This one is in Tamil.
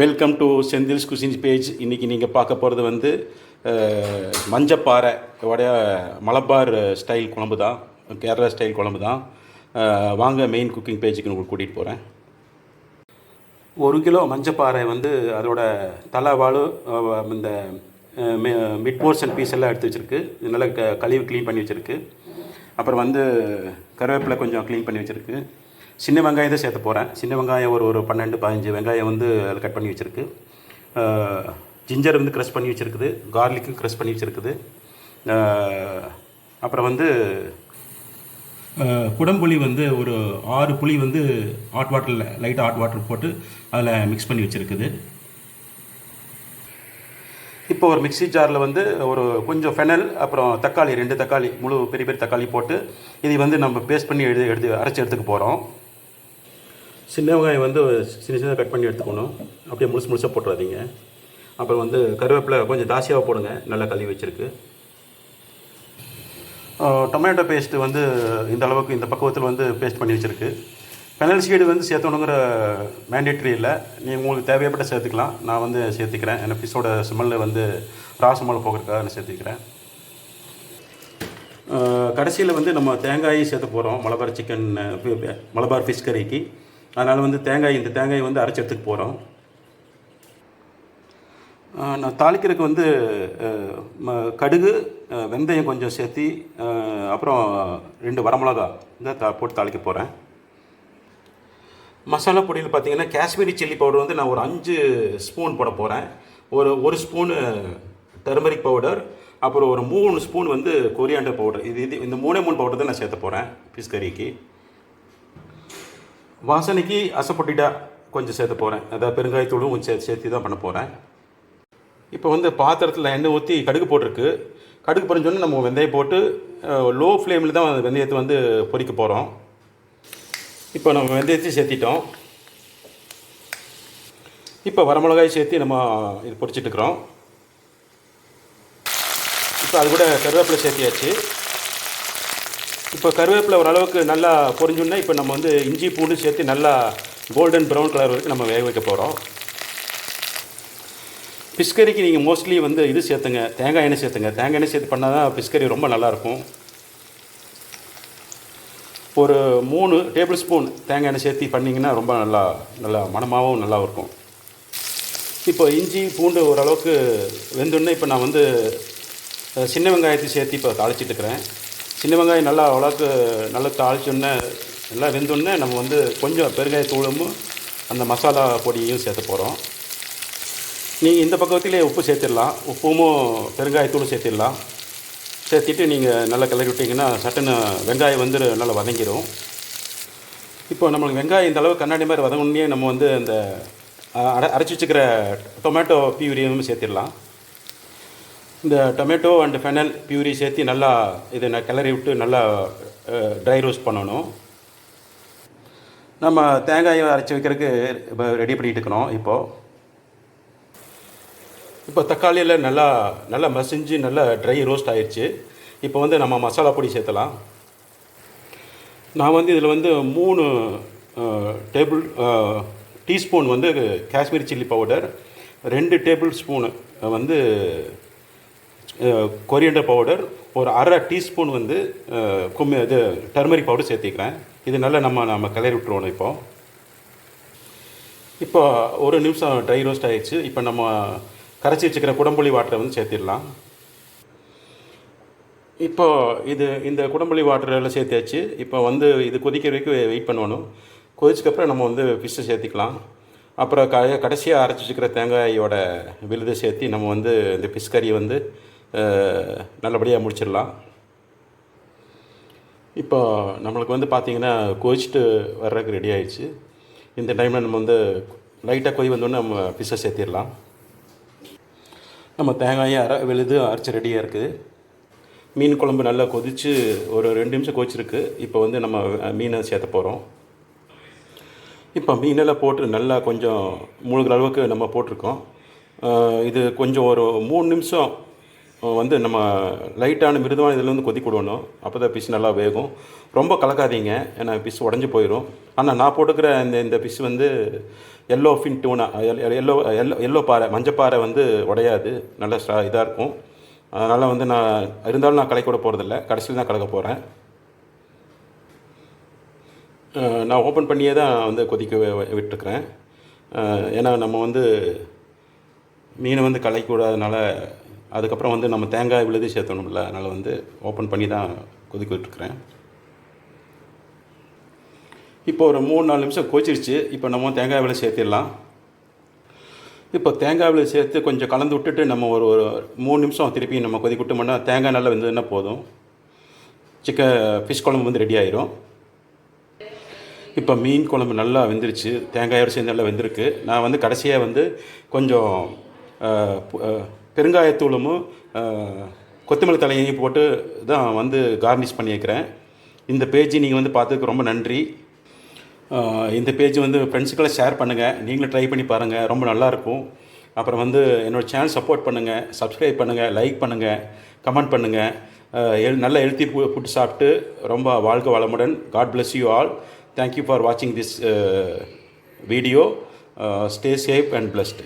Welcome to Senthil's cuisines page இன்றைக்கி நீங்கள் பார்க்க போகிறது வந்து மஞ்சப்பாறை உடைய மலபார் ஸ்டைல் குழம்பு தான். கேரளா ஸ்டைல் குழம்பு தான். வாங்க மெயின் குக்கிங் பேஜுக்கு உங்களுக்கு கூட்டிகிட்டு போகிறேன் ஒரு கிலோ மஞ்சப்பாறை வந்து அதோட தலைவாழு இந்த மிட் போர்ஷன் பீஸ் எல்லாம் எடுத்து வச்சுருக்கு. நல்லா க கழுவி க்ளீன் பண்ணி வச்சுருக்கு. அப்புறம் வந்து கருவேப்பிலை கொஞ்சம் க்ளீன் பண்ணி வச்சுருக்கு. சின்ன வெங்காயம் தான் சேர்த்த போகிறேன் சின்ன வெங்காயம் ஒரு ஒரு பன்னெண்டு பதினஞ்சு வெங்காயம் வந்து அதில் கட் பண்ணி வச்சுருக்கு. ஜிஞ்சர் வந்து க்ரஷ் பண்ணி வச்சுருக்குது. கார்லிக்கும் க்ரஷ் பண்ணி வச்சுருக்குது. அப்புறம் வந்து குடம்புளி வந்து ஒரு ஆறு புளி வந்து ஹாட் வாட்டரில் லைட்டாக ஹாட் வாட்டர் போட்டு அதில் மிக்ஸ் பண்ணி வச்சுருக்குது. இப்போ ஒரு மிக்ஸி ஜாரில் வந்து ஒரு கொஞ்சம் ஃபெனல் அப்புறம் தக்காளி ரெண்டு தக்காளி முழு பெரிய பெரிய தக்காளி போட்டு இதை வந்து நம்ம பேஸ்ட் பண்ணி எடுத்து எடுத்து அரைச்சி எடுத்துக்க போகிறோம் சின்ன வெங்காயம் வந்து சின்ன சின்னதாக கட் பண்ணி எடுத்துக்கணும். அப்படியே முழுசு முழுசாக போட்டுறாதீங்க. அப்புறம் வந்து கருவேப்பிலை கொஞ்சம் தாசியாக போடுங்க. நல்லா கழுவி வச்சுருக்கு. டொமேட்டோ பேஸ்ட்டு வந்து இந்த அளவுக்கு இந்த பக்குவத்தில் வந்து பேஸ்ட் பண்ணி வச்சுருக்கு. பெனல் சீடு வந்து சேர்த்தணுங்கிற மேண்டேட்ரி இல்லை. நீங்கள் உங்களுக்கு தேவையப்பட்ட சேர்த்துக்கலாம். நான் வந்து சேர்த்துக்கிறேன். என் ஃபிஷ்ஷோட ஸ்மெல்லு வந்து ரா ஸ்மெல் போகிறதுக்காக நான் சேர்த்துக்கிறேன். கடைசியில் வந்து நம்ம தேங்காயை சேர்த்து போகிறோம் மலபார் சிக்கன் மலபார் ஃபிஷ் கறிக்கு அதனால் வந்து தேங்காய் இந்த தேங்காயை வந்து அரைச்சி எடுத்துக்க போகிறோம் நான் தாளிக்கிறதுக்கு வந்து ம- கடுகு வெந்தயம் கொஞ்சம் சேர்த்தி அப்புறம் ரெண்டு வரமிளகா இந்த தா போட்டு தாளிக்க போகிறேன் மசாலா பொடியில் பார்த்தீங்கன்னா காஷ்மீரி சில்லி பவுடர் வந்து நான் ஒரு அஞ்சு ஸ்பூன் போட போகிறேன் ஒரு ஒரு ஸ்பூனு டர்மரிக் பவுடர் அப்புறம் ஒரு மூணு ஸ்பூன் வந்து கொரியாண்டர் பவுடர். இது இது இந்த மூணே மூணு பவுடர் தான் நான் சேர்த்த போகிறேன் ஃபிஷ் கறிக்கு. வாசனைக்கு அசப்பொட்டிட்டா கொஞ்சம் சேர்த்து போகிறேன் அதாவது பெருங்காயத்தூளும் கொஞ்சம் சேர்த்து சேர்த்து தான் பண்ண போகிறேன் இப்போ வந்து பாத்திரத்தில் எண்ணெய் ஊற்றி கடுகு போட்டிருக்கு. கடுகு பொறிஞ்சோடனே நம்ம வெந்தயம் போட்டு லோ ஃப்ளேமில் தான் அந்த வெந்தயத்தை வந்து பொறிக்க போகிறோம் இப்போ நம்ம வெந்தயத்தையும் சேர்த்திட்டோம். இப்போ வரமிளகாய் சேர்த்து நம்ம இது பொறிச்சிட்ருக்குறோம் இருக்கிறோம் இப்போ அது கூட கருவேப்பிலை சேர்த்தியாச்சு. இப்போ கருவேப்பிலை ஓரளவுக்கு நல்லா பொரிஞ்சோடனே இப்போ நம்ம வந்து இஞ்சி பூண்டு சேர்த்து நல்லா கோல்டன் ப்ரௌன் கலர் வரைக்கும் நம்ம வேக வைக்க போகிறோம் பிஷ்கறிக்கு நீங்கள் மோஸ்ட்லி வந்து இது சேர்த்துங்க தேங்காய் எண்ணெய் சேர்த்துங்க. தேங்காய் எண்ணெய் சேர்த்து பண்ணால் தான் ஃபிஷ் ரொம்ப நல்லாயிருக்கும். ஒரு மூணு டேபிள் ஸ்பூன் தேங்காய் எண்ணெய் சேர்த்து பண்ணிங்கன்னா ரொம்ப நல்லா நல்லா மணமாகவும் நல்லா இருக்கும் இப்போ இஞ்சி பூண்டு ஓரளவுக்கு வெந்தோடனே இப்போ நான் வந்து சின்ன வெங்காயத்தை சேர்த்து இப்போ தாளிச்சிட்டு இருக்கிறேன். சின்ன வெங்காயம் நல்லா அவ்வளோக்கு நல்லா தாளிச்சோடனே நல்லா வெந்தோடனே நம்ம வந்து கொஞ்சம் பெருங்காயத்தூளும் அந்த மசாலா பொடியையும் சேர்த்து போகிறோம் நீங்கள் இந்த பக்கத்திலே உப்பு சேர்த்திடலாம். உப்பும் பெருங்காயத்தூளும் சேர்த்திடலாம். சேர்த்திட்டு நீங்கள் நல்லா கிளறி விட்டிங்கன்னா சட்டுன்னு வெங்காயம் வந்து நல்லா வதங்கிடும் இப்போ நம்மளுக்கு வெங்காயம் இந்த அளவு கண்ணாடி மாதிரி வதங்கினே நம்ம வந்து அந்த அரை அரைச்சி வச்சுக்கிற டொமேட்டோ பியூரியும் சேர்த்திடலாம். இந்த டொமேட்டோ அண்ட் ஃபெனல் பியூரி சேர்த்து நல்லா இதை நான் கிளறி விட்டு நல்லா ட்ரை ரோஸ்ட் பண்ணணும். நம்ம தேங்காயை அரைச்சி வைக்கிறதுக்கு இப்போ ரெடி பண்ணிகிட்டு இருக்கிறோம் இப்போது இப்போ தக்காளியில் நல்லா நல்லா மசிஞ்சு நல்லா ட்ரை ரோஸ்ட் ஆயிடுச்சு இப்போ வந்து நம்ம மசாலா பொடி சேர்த்தலாம். நான் வந்து இதில் வந்து மூணு டேபிள் டீஸ்பூன் வந்து காஷ்மீர் சில்லி பவுடர் ரெண்டு டேபிள் ஸ்பூனு வந்து கொரியண்டர் பவுடர் ஒரு அரை டீஸ்பூன் வந்து கும் கும்மி இது டர்மரிக் பவுடர் சேர்த்திக்கிறேன். இது நல்லா நம்ம நம்ம கிளறி விட்டுருவோம் இப்போ. இப்போ ஒரு நிமிஷம் ட்ரை ரோஸ்ட் ஆகிடுச்சு இப்போ நம்ம கரைச்சி வச்சுக்கிற குடம்புளி வாட்டரை வந்து சேர்த்திடலாம். இப்போ இது இந்த குடம்புளி வாட்டரில் சேர்த்தியாச்சு. இப்போ வந்து இது கொதிக்கிற வரைக்கும் வெயிட் பண்ணணும் கொதிச்சக்கப்புறம் நம்ம வந்து ஃபிஷ்ஷை சேர்த்திக்கலாம். அப்புறம் க கடைசியாக அரைச்சி வச்சுக்கிற தேங்காயோட விழுதை சேர்த்து நம்ம வந்து இந்த ஃபிஷ் கறியை வந்து நல்லபடியாக முடிச்சிடலாம். இப்போ நம்மளுக்கு வந்து பார்த்திங்கன்னா கொதிச்சுட்டு வர்றதுக்கு ரெடி ஆயிடுச்சு. இந்த டைமில் நம்ம வந்து லைட்டாக கொதி வந்தோடனே நம்ம ஃபிஷ்ஷை சேர்த்திடலாம். நம்ம தேங்காயை அரை வெளுது அரைச்சி ரெடியாக இருக்குது. மீன் குழம்பு நல்லா கொதித்து ஒரு ரெண்டு நிமிஷம் கொதிச்சிருக்கு. இப்போ வந்து நம்ம மீனை சேர்த்த போகிறோம் இப்போ மீனெல்லாம் போட்டு நல்லா கொஞ்சம் மூழ்கிற அளவுக்கு நம்ம போட்டிருக்கோம். இது கொஞ்சம் ஒரு மூணு நிமிஷம் வந்து நம்ம லைட்டான மிருதுவான இதில் வந்து கொதிக்க விடணும். அப்போ தான் பிஸ் நல்லா வேகும். ரொம்ப கலக்காதீங்க. ஏன்னா பிஸ் உடஞ்சி போயிடும் ஆனால் நான் போட்டுக்கிற இந்த இந்த பிஸ் வந்து yellow fin tuna yellow yellow yellow பாறை மஞ்சப்பாறை வந்து உடையாது. நல்ல ஸ்ட்ரா இதாக இருக்கும். அதனால் வந்து நான் இருந்தாலும் நான் கலக்க விட போகிறதில்ல கடைசியில் தான் கலக்க போகிறேன் நான் ஓப்பன் பண்ணியே தான் வந்து கொதிக்க விட்டுருக்குறேன். ஏன்னா நம்ம வந்து மீனை வந்து கலைக்கூடாதனால அதுக்கப்புறம் வந்து நம்ம தேங்காய் விழுது சேர்த்தணும்ல அதனால் வந்து ஓப்பன் பண்ணி தான் கொதிக்க விட்டுருக்குறேன். இப்போ ஒரு மூணு நாலு நிமிஷம் கொதிச்சிருச்சு. இப்போ நம்ம தேங்காய் விலை சேர்த்திடலாம். இப்போ தேங்காய் விலை சேர்த்து கொஞ்சம் கலந்து விட்டுட்டு நம்ம ஒரு ஒரு மூணு நிமிஷம் திருப்பி நம்ம கொதிக்க விட்டோம்னா தேங்காய் நல்லா வெந்ததுன்னா போதும். சிக்கன் ஃபிஷ் குழம்பு வந்து ரெடி ஆயிரும். இப்போ மீன் குழம்பு நல்லா வெந்துருச்சு. தேங்காயோடு சேர்ந்து நல்லா வெந்திருக்கு. நான் வந்து கடைசியாக வந்து கொஞ்சம் அஹ், பெருங்காயத்தூளும் கொத்தமல்லி தலையையும் போட்டு தான் வந்து கார்னிஷ் பண்ணியிருக்கிறேன். இந்த பேஜ் நீங்கள் வந்து பார்த்ததுக்கு ரொம்ப நன்றி. இந்த பேஜ் வந்து ஃப்ரெண்ட்ஸுக்கெல்லாம் ஷேர் பண்ணுங்கள் நீங்களும் ட்ரை பண்ணி பாருங்கள் ரொம்ப நல்லாயிருக்கும். அப்புறம் வந்து என்னோடய சேனல் சப்போர்ட் பண்ணுங்கள் சப்ஸ்கிரைப் பண்ணுங்கள் லைக் பண்ணுங்கள் கமெண்ட் பண்ணுங்கள் எல் நல்ல ஹெல்த்தி ஃபுட் சாப்பிட்டு ரொம்ப வாழ்க வளமுடன். God bless you all thank you for வாட்சிங் this video stay safe and blessed.